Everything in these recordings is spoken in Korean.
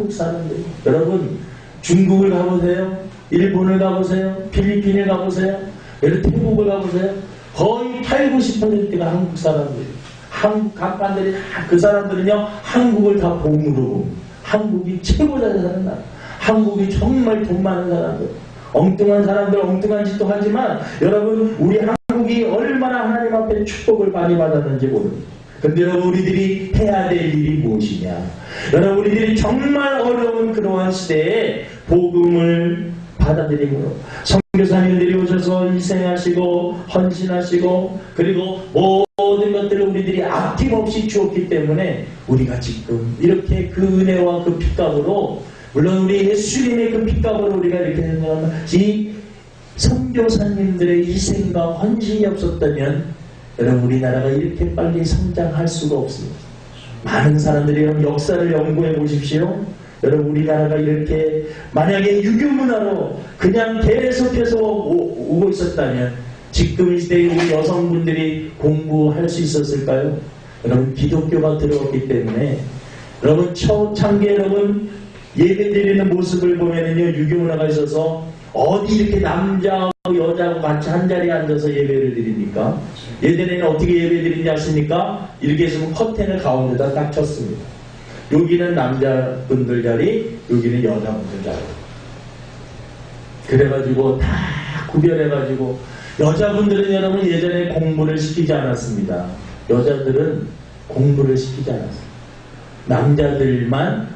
한국 사람들. 여러분 중국을 가보세요. 일본을 가보세요. 필리핀을 가보세요. 여기 태국을 가보세요. 거의 8, 90%가 한국 사람들이에요. 한국 다그 사람들은요 한국을 다 봅니다. 한국이 최고 잘 사는 나라 한국이 정말 돈 많은 사람들. 엉뚱한 사람들 엉뚱한 짓도 하지만 여러분 우리 한국이 얼마나 하나님 앞에 축복을 많이 받았는지 모릅니다 근데 여러분 우리들이 해야 될 일이 무엇이냐? 여러분 우리들이 정말 어려운 그러한 시대에 복음을 받아들이므로 선교사님들이 오셔서 희생하시고 헌신하시고 그리고 모든 것들을 우리들이 아낌없이 주었기 때문에 우리가 지금 이렇게 그 은혜와 그 핏값으로 물론 우리 예수님의 그 핏값으로 우리가 이렇게 된다면 이 선교사님들의 희생과 헌신이 없었다면 여러분 우리나라가 이렇게 빨리 성장할 수가 없습니다. 많은 사람들이 여러분 역사를 연구해 보십시오. 여러분 우리나라가 이렇게 만약에 유교 문화로 그냥 계속해서 오, 오고 있었다면 지금 이 시대에 우리 여성분들이 공부할 수 있었을까요? 여러분 기독교가 들어왔기 때문에 여러분 초창기 여러분 예배 드리는 모습을 보면은요 유교 문화가 있어서 어디 이렇게 남자하고 여자하고 같이 한 자리에 앉아서 예배를 드립니까? 예전에는 어떻게 예배 드리는지 아십니까? 이렇게 해서 커튼을 가운데다 딱 쳤습니다. 여기는 남자분들 자리, 여기는 여자분들 자리. 그래가지고 다 구별해가지고 여자분들은 여러분 예전에 공부를 시키지 않았습니다. 여자들은 공부를 시키지 않았습니다. 남자들만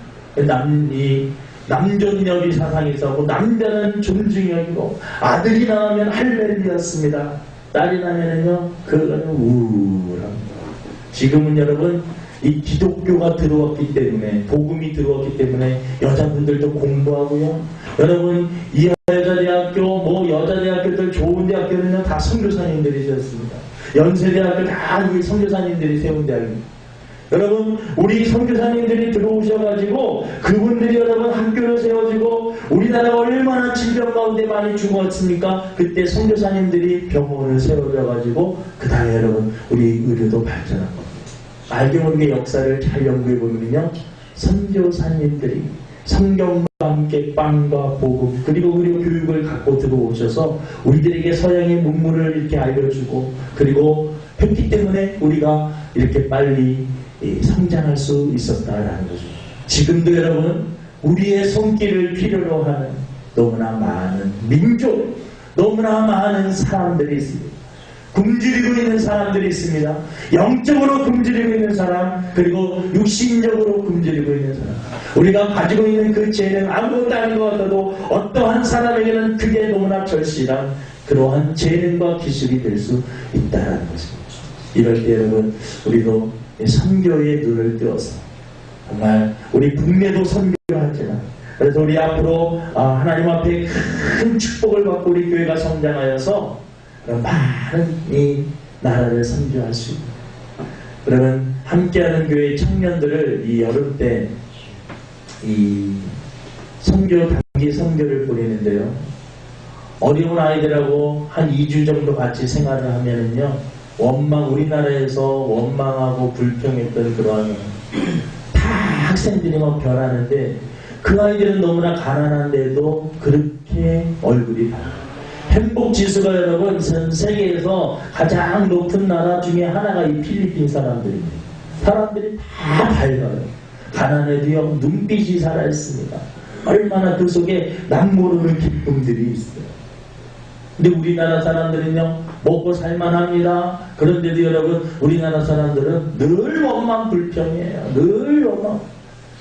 남, 이 남존여비 사상이 있었고 남자는 존중이 여기고 아들이 나오면 할렐루야였습니다. 딸이 나면은요 그거는 우울합니다. 지금은 여러분 이 기독교가 들어왔기 때문에 복음이 들어왔기 때문에 여자분들도 공부하고요. 여러분 이 여자대학교 뭐 여자대학교들 좋은 대학교는요 다 선교사님들이셨습니다. 연세대학교 다이 선교사님들이 세운 대학입니다. 여러분 우리 선교사님들이 들어오셔가지고 그분들이 여러분 학교를 세워지고 우리나라가 얼마나 질병 가운데 많이 죽었습니까? 그때 선교사님들이 병원을 세워져가지고 그 다음에 여러분 우리 의료도 겁니다. 알게 모르게 역사를 잘 연구해 보면요 선교사님들이 성경과 함께 빵과 복음 그리고 의료 교육을 갖고 들어오셔서 우리들에게 서양의 문물을 이렇게 알려주고 그리고 했기 때문에 우리가 이렇게 빨리 이 성장할 수 있었다라는 거죠. 지금도 여러분 우리의 손길을 필요로 하는 너무나 많은 민족, 너무나 많은 사람들이 있습니다. 굶주리고 있는 사람들이 있습니다. 영적으로 굶주리고 있는 사람, 그리고 육신적으로 굶주리고 있는 사람. 우리가 가지고 있는 그 죄는 아무것도 아닌 것 같아도 어떠한 사람에게는 그게 너무나 절실한 그러한 재능과 기술이 될 수 있다는 것입니다. 이럴 때 여러분, 우리도 선교에 눈을 띄워서 정말 우리 국내도 선교하지만 그래서 우리 앞으로 아, 하나님 앞에 큰 축복을 받고 우리 교회가 성장하여서 많은 이 나라를 선교할 수 있는 그러면 함께하는 교회 청년들을 이 여름 때 이 선교 단기 선교를 보내는데요. 어려운 아이들하고 한 2주 정도 같이 생활을 하면은요. 원망 우리나라에서 원망하고 불평했던 그러한 다 학생들이 막 변하는데 그 아이들은 너무나 가난한데도 그렇게 얼굴이 밝아요. 행복 지수가 여러분 전 세계에서 가장 높은 나라 중에 하나가 이 필리핀 사람들입니다. 사람들이 다 밝아요. 가난해도요 눈빛이 살아있습니다. 얼마나 그 속에 남모르는 기쁨들이 있어요. 근데 우리나라 사람들은요 먹고 살만합니다. 그런데도 여러분 우리나라 사람들은 늘 원망 불평이에요. 늘 원망.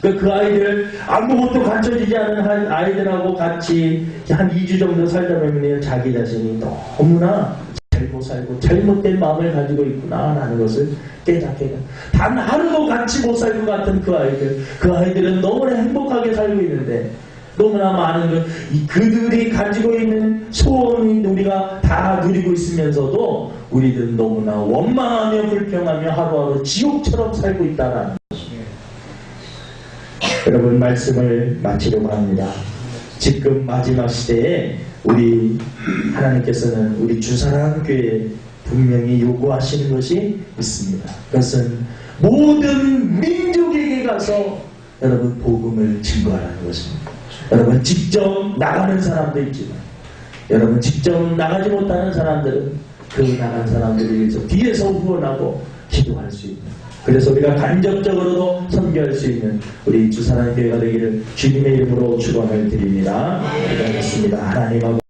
그, 그 아이들 아무것도 갖춰지지 않은 아이들하고 같이 한 2주 정도 살다 보면 자기 자신이 너무나 잘못 살고 잘못된 마음을 가지고 있구나 하는 것을 깨닫게 돼. 단 하루도 같이 못살것 같은 그 아이들 그 아이들은 너무나 행복하게 살고 있는데 너무나 많은 그, 그들이 가지고 있는 소원이 우리가 다 누리고 있으면서도 우리들은 너무나 원망하며 불평하며 하루하루 지옥처럼 살고 있다라는 여러분 말씀을 마치려고 합니다. 지금 마지막 시대에 우리 하나님께서는 우리 주사랑 교회에 분명히 요구하시는 것이 있습니다. 그것은 모든 민족에게 가서 여러분 복음을 증거하라는 것입니다. 여러분 직접 나가는 사람도 있지만 여러분 직접 나가지 못하는 사람들은 그 나간 사람들을 위해서 뒤에서 후원하고 기도할 수 있는 그래서 우리가 간접적으로도 선교할 수 있는 우리 주사랑교회가 되기를 주님의 이름으로 축원을 드립니다. 기도하겠습니다. 하나님하고